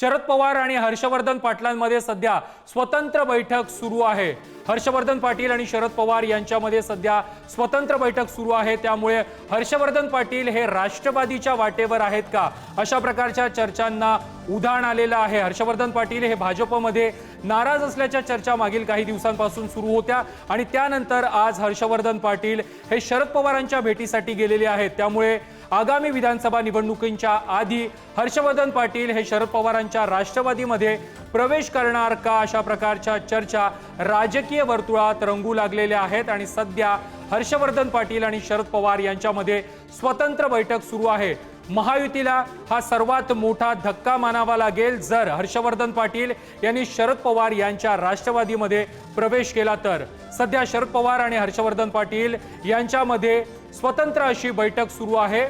शरद पवार आणि हर्षवर्धन पाटलांमध्ये सध्या स्वतंत्र बैठक सुरू आहे. हर्षवर्धन पाटील आणि शरद पवार यांच्यामध्ये सध्या स्वतंत्र बैठक सुरू आहे. त्यामुळे हर्षवर्धन पाटील हे राष्ट्रवादीच्या वाटेवर आहेत का? अशा प्रकारच्या चर्चांना उधाण आलेलं आहे. हर्षवर्धन पाटील हे भाजपमध्ये नाराज असल्याच्या चर्चा मागील काही दिवसांपासून सुरू होत्या आणि त्यानंतर आज हर्षवर्धन पाटील हे शरद पवारांच्या भेटीसाठी गेलेले आहेत. त्यामुळे आगामी विधानसभा निवडणुकींच्या आधी हर्षवर्धन पाटील हे शरद पवारांच्या राष्ट्रवादीमध्ये प्रवेश करणार का अशा प्रकारच्या चर्चा राजकीय वर्तुळात रंगू लागलेल्या आहेत आणि सध्या हर्षवर्धन पाटील आणि शरद पवार यांच्यामध्ये स्वतंत्र बैठक सुरू आहे. महायुतीला हा सर्वात मोठा धक्का मानावा लागेल जर हर्षवर्धन पाटील यांनी शरद पवार यांच्या राष्ट्रवादीमध्ये प्रवेश केला तर. सध्या शरद पवार आणि हर्षवर्धन पाटील यांच्यामध्ये स्वतंत्र अशी बैठक सुरू आहे.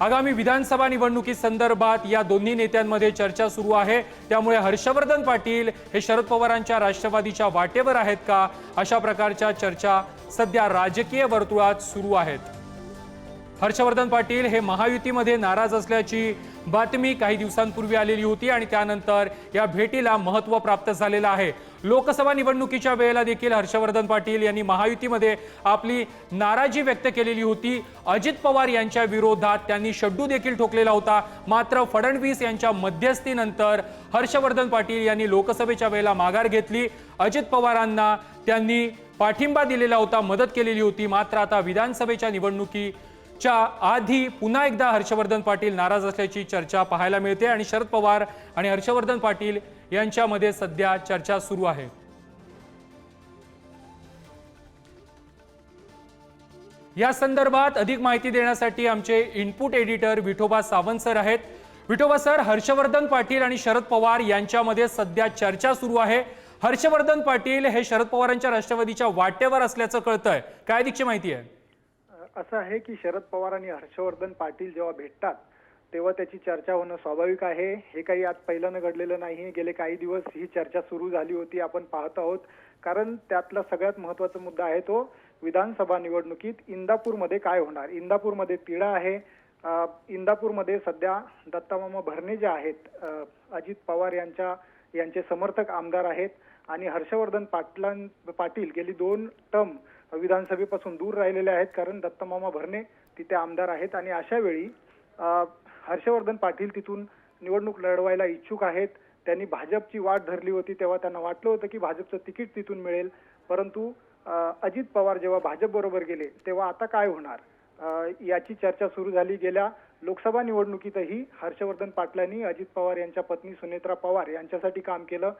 आगामी विधानसभा निवडणुकी संदर्भात या दोन्ही नेत्यांमध्ये चर्चा सुरू आहे. त्यामुळे हर्षवर्धन पाटील हे शरद पवारांच्या राष्ट्रवादीच्या वाटेवर आहेत का? अशा प्रकारच्या चर्चा सध्या राजकीय वर्तुळात सुरू आहेत. हर्षवर्धन पाटील हे महायुतीमध्ये नाराज असल्याची बातमी काही दिवसांपूर्वी आलेली होती आणि त्यानंतर या भेटीला महत्त्व प्राप्त झालेलं आहे. लोकसभा निवडणुकीच्या वेळेला देखील हर्षवर्धन पाटील यांनी महायुतीमध्ये आपली नाराजी व्यक्त केलेली होती. अजित पवार यांच्या विरोधात त्यांनी शड्डू देखील ठोकलेला होता. मात्र फडणवीस यांच्या मध्यस्थीनंतर हर्षवर्धन पाटील यांनी लोकसभेच्या वेळेला माघार घेतली. अजित पवारांना त्यांनी पाठिंबा दिलेला होता मदत केलेली होती. मात्र आता विधानसभेच्या निवडणुकी च्या आधी पुन्हा एकदा हर्षवर्धन पाटील नाराज असल्याची चर्चा पाहायला मिळते आणि शरद पवार आणि हर्षवर्धन पाटील यांच्यामध्ये सध्या चर्चा सुरू आहे. या संदर्भात अधिक माहिती देण्यासाठी आमचे input editor Vithoba Sawant sir आहेत. विठोबा सर हर्षवर्धन पाटील आणि शरद पवार यांच्यामध्ये सध्या चर्चा सुरू आहे. हर्षवर्धन पाटील हे शरद पवारांच्या राष्ट्रवादीच्या वाटेवर असल्याचं कळतंय. काय अधिकची माहिती आहे? असं आहे की शरद पवार आणि हर्षवर्धन पाटील जेव्हा भेटतात तेव्हा त्याची चर्चा होणं स्वाभाविक आहे. हे काही आज पहिल्यानं घडलेलं नाही गेले काही दिवस ही चर्चा सुरू झाली होती आपण पाहत आहोत. कारण त्यातला सगळ्यात महत्त्वाचा मुद्दा आहे तो विधानसभा निवडणुकीत इंदापूरमध्ये काय होणार? इंदापूरमध्ये तिढा आहे. इंदापूरमध्ये सध्या दत्तामामा भरणे जे आहेत अजित पवार यांच्या यांचे समर्थक आमदार आहेत. आणि हर्षवर्धन पाटलां पाटील गेली दोन टर्म विधानसभेपासून दूर राहिलेले आहेत. कारण दत्तमामा भरणे तिथे आमदार आहेत. आणि अशा वेळी हर्षवर्धन पाटील तिथून निवडणूक लढवायला इच्छुक आहेत. त्यांनी भाजपची वाट धरली होती. तेव्हा त्यांना वाटलं होतं की भाजपचं तिकीट तिथून मिळेल. परंतु अजित पवार जेव्हा भाजप बरोबर गेले तेव्हा आता काय होणार? याची चर्चा सुरू झाली. गेल्या लोकसभा निवडणुकीतही हर्षवर्धन पाटलांनी अजित पवार यांच्या पत्नी सुनेत्रा पवार यांच्यासाठी काम केलं.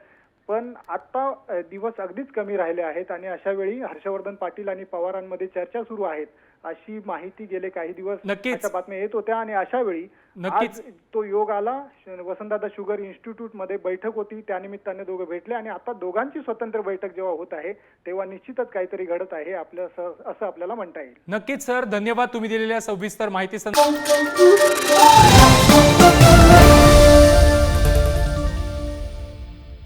पण आता दिवस अगदीच कमी राहिले आहेत आणि अशा वेळी हर्षवर्धन पाटील आणि पवारांमध्ये चर्चा सुरू आहेत अशी माहिती गेले काही दिवस नक्कीच. अशा बातम्या येत होत्या आणि अशा वेळी नक्कीच. आज तो योग आला. वसंतदादा शुगर इन्स्टिट्यूटमध्ये बैठक होती. त्यानिमित्ताने दोघं भेटले आणि आता दोघांची स्वतंत्र बैठक जेव्हा होत आहे तेव्हा निश्चितच काहीतरी घडत आहे आपल्या असं असं आपल्याला म्हणता येईल. नक्कीच सर. धन्यवाद तुम्ही दिलेल्या सविस्तर माहिती